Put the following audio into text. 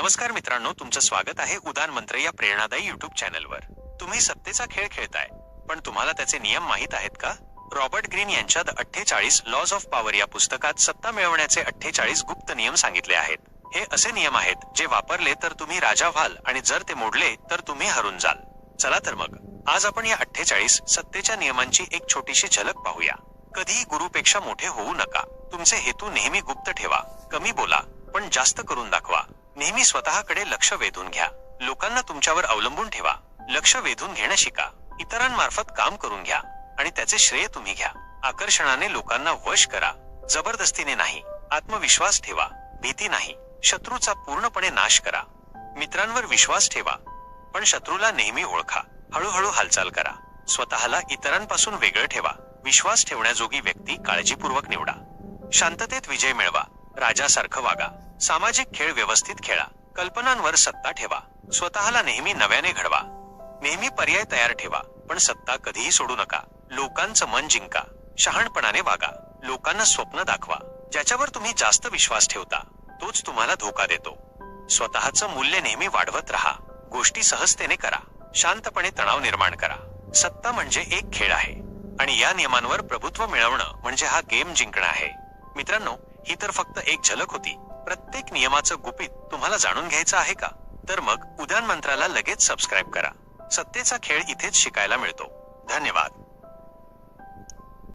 नमस्कार मित्रांनो तुमचं स्वागत आहे उदान मंत्र या प्रेरणादायी युट्यूब चॅनलवर तुम्ही सत्तेचा खेळ खेळताय पण तुम्हाला त्याचे नियम माहीत आहेत का? रॉबर्ट ग्रीन यांच्या द अठ्ठेचाळीस लॉज ऑफ पॉवर या पुस्तकात सत्ता मिळवण्याचे अठ्ठेचाळीस गुप्त नियम सांगितले आहेत. हे असे नियम आहेत जे वापरले तर तुम्ही राजा व्हाल आणि जर ते मोडले तर तुम्ही हरून जाल. चला तर मग आज आपण या अठ्ठेचाळीस सत्तेच्या नियमांची एक छोटीशी झलक पाहूया. कधीही गुरुपेक्षा मोठे होऊ नका. तुमचे हेतू नेहमी गुप्त ठेवा कमी बोला पण जास्त करून दाखवा. नेहमी स्वतःकडे लक्ष वेधून घ्या. लोकांना तुमच्यावर अवलंबून ठेवा. लक्ष वेधून घेणं शिका. इतरांमार्फत काम करून घ्या आणि त्याचे श्रेय तुम्ही घ्या. आकर्षणाने लोकांना वश करा. जबरदस्तीने नाही. आत्मविश्वास ठेवा. भीती नाही. शत्रूचा पूर्णपणे नाश करा. मित्रांवर विश्वास ठेवा. पण शत्रूला नेहमी ओळखा. हळूहळू हालचाल करा. स्वतःला इतरांपासून वेगळं ठेवा. विश्वास ठेवण्याजोगी व्यक्ती काळजीपूर्वक निवडा. शांततेत विजय मिळवा. राजासारखं वागा. सामाजिक खेळ व्यवस्थित खेळा. कल्पनांवर सत्ता ठेवा. स्वतःला नेहमी नव्याने घडवा. नेहमी पर्याय तयार ठेवा पण सत्ता कधीही सोडू नका. लोकांचं मन जिंका. शहाणपणाने वागा. लोकांना स्वप्न दाखवा. ज्याच्यावर तुम्ही जास्त विश्वास ठेवता तोच तुम्हाला धोका देतो. स्वतःचं मूल्य नेहमी वाढवत राहा. गोष्टी सहजतेने करा. शांतपणे तणाव निर्माण करा. सत्ता म्हणजे एक खेळ आहे. आणि या नियमांवर प्रभुत्व मिळवणं म्हणजे हा गेम जिंकणं आहे. मित्रांनो ही तर फक्त एक झलक होती. प्रत्येक नियमाचं गुपित तुम्हाला जाणून घ्यायचं आहे का? तर मग उद्यान मंत्राला लगेच सबस्क्राईब करा. सत्तेचा खेळ इथेच शिकायला मिळतो. धन्यवाद.